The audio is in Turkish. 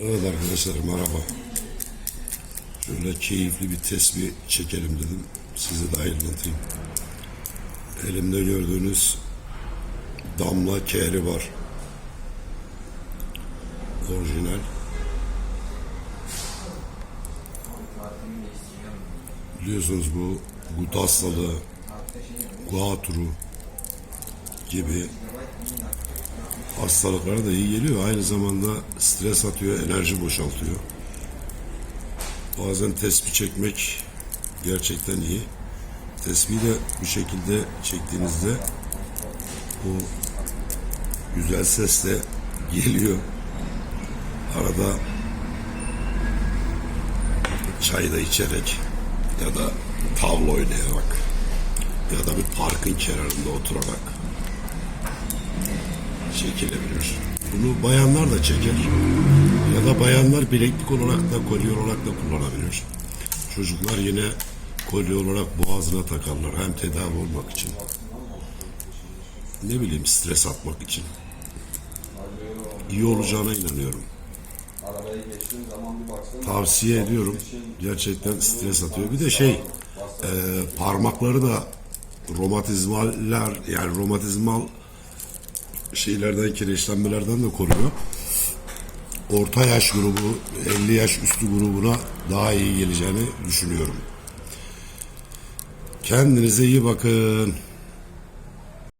Evet arkadaşlar merhaba. Şöyle keyifli bir tesbih çekelim dedim. Size de ayrıntayım. Elimde gördüğünüz damla kehri var. Orijinal. Biliyorsunuz bu gut hastalığı, guatru gibi hastalıklara da iyi geliyor. Aynı zamanda stres atıyor, enerji boşaltıyor. Bazen tespih çekmek gerçekten iyi. Tespihi de bu şekilde çektiğinizde o güzel ses de geliyor. Arada çay da içerek ya da tavla oynayarak ya da bir parkın kenarında oturarak çekilebilir. Bunu bayanlar da çeker. Ya da bayanlar bileklik olarak da kolye olarak da kullanabilir. Çocuklar yine kolye olarak boğazına takarlar. Hem tedavi olmak için. Ne bileyim stres atmak için. İyi olacağına inanıyorum. Tavsiye ediyorum. Gerçekten stres atıyor. Bir de şey e, parmakları da romatizmaller yani romatizmal şeylerden kireçlenmelerden de koruyor. Orta yaş grubu 50 yaş üstü grubuna daha iyi geleceğini düşünüyorum. Kendinize iyi bakın.